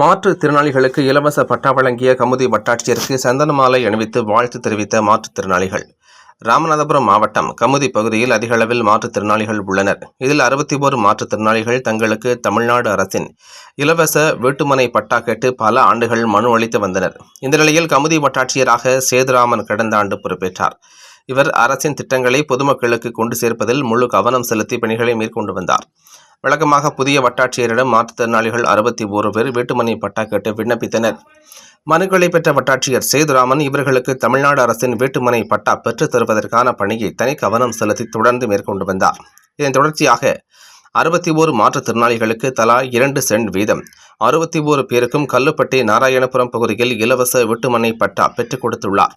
மாற்றுத்திறனாளிகளுக்கு இலவச பட்டா வழங்கிய கமுதி வட்டாட்சியருக்கு சந்தன மாலை அணிவித்து வாழ்த்து தெரிவித்த மாற்றுத்திறனாளிகள் ராமநாதபுரம் மாவட்டம் கமுதி பகுதியில் அதிகளவில் மாற்றுத்திறனாளிகள் உள்ளனர். இதில் அறுபத்தி ஓரு மாற்றுத்திறனாளிகள் தங்களுக்கு தமிழ்நாடு அரசின் இலவச வீட்டுமனை பட்டா கேட்டு பல ஆண்டுகள் மனு அளித்து வந்தனர். இந்த நிலையில் கமுதி வட்டாட்சியராக சேதுராமன் கடந்த ஆண்டு பொறுப்பேற்றார். இவர் அரசின் திட்டங்களை பொதுமக்களுக்கு கொண்டு சேர்ப்பதில் முழு கவனம் செலுத்தி பணிகளை மேற்கொண்டு வந்தார். வழக்கமாக புதிய வட்டாட்சியரிடம் மாற்றுத்திறனாளிகள் அறுபத்தி ஓரு பேர் வீட்டுமனை பட்டா கேட்டு விண்ணப்பித்தனர். மனுக்களை பெற்ற வட்டாட்சியர் சேதுராமன் இவர்களுக்கு தமிழ்நாடு அரசின் வீட்டுமனை பட்டா பெற்றுத் தருவதற்கான பணியை தனி கவனம் செலுத்தி தொடர்ந்து மேற்கொண்டு வந்தார். இதன் தொடர்ச்சியாக அறுபத்தி ஓரு மாற்றுத்திறனாளிகளுக்கு தலா இரண்டு சென்ட் வீதம் அறுபத்தி ஓரு பேருக்கும் கல்லுப்பட்டி நாராயணபுரம் பகுதியில் இலவச வீட்டுமனை பட்டா பெற்றுக் கொடுத்துள்ளார்.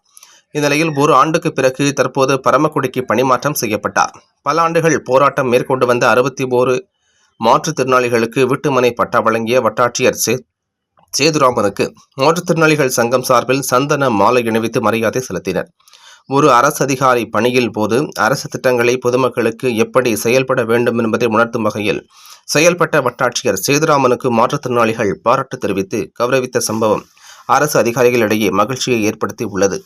இந்நிலையில் ஒரு ஆண்டுக்கு பிறகு தற்போது பரமக்குடிக்கு பணிமாற்றம் செய்யப்பட்டார். பல ஆண்டுகள் போராட்டம் மேற்கொண்டு வந்த அறுபத்தி ஓரு மாற்றுத்திறனாளிகளுக்கு வீட்டுமனை பட்டா வழங்கிய வட்டாட்சியர் சே சேதுராமனுக்கு மாற்றுத்திறனாளிகள் சங்கம் சார்பில் சந்தன மாலை இணைவித்து மரியாதை செலுத்தினர். ஒரு அரசு அதிகாரி பணியில் போது அரசு திட்டங்களை பொதுமக்களுக்கு எப்படி செயல்பட வேண்டும் என்பதை உணர்த்தும் வகையில் செயல்பட்ட வட்டாட்சியர் சேதுராமனுக்கு மாற்றுத்திறனாளிகள் பாராட்டு தெரிவித்து கௌரவித்த சம்பவம் அரசு அதிகாரிகளிடையே மகிழ்ச்சியை ஏற்படுத்தி உள்ளது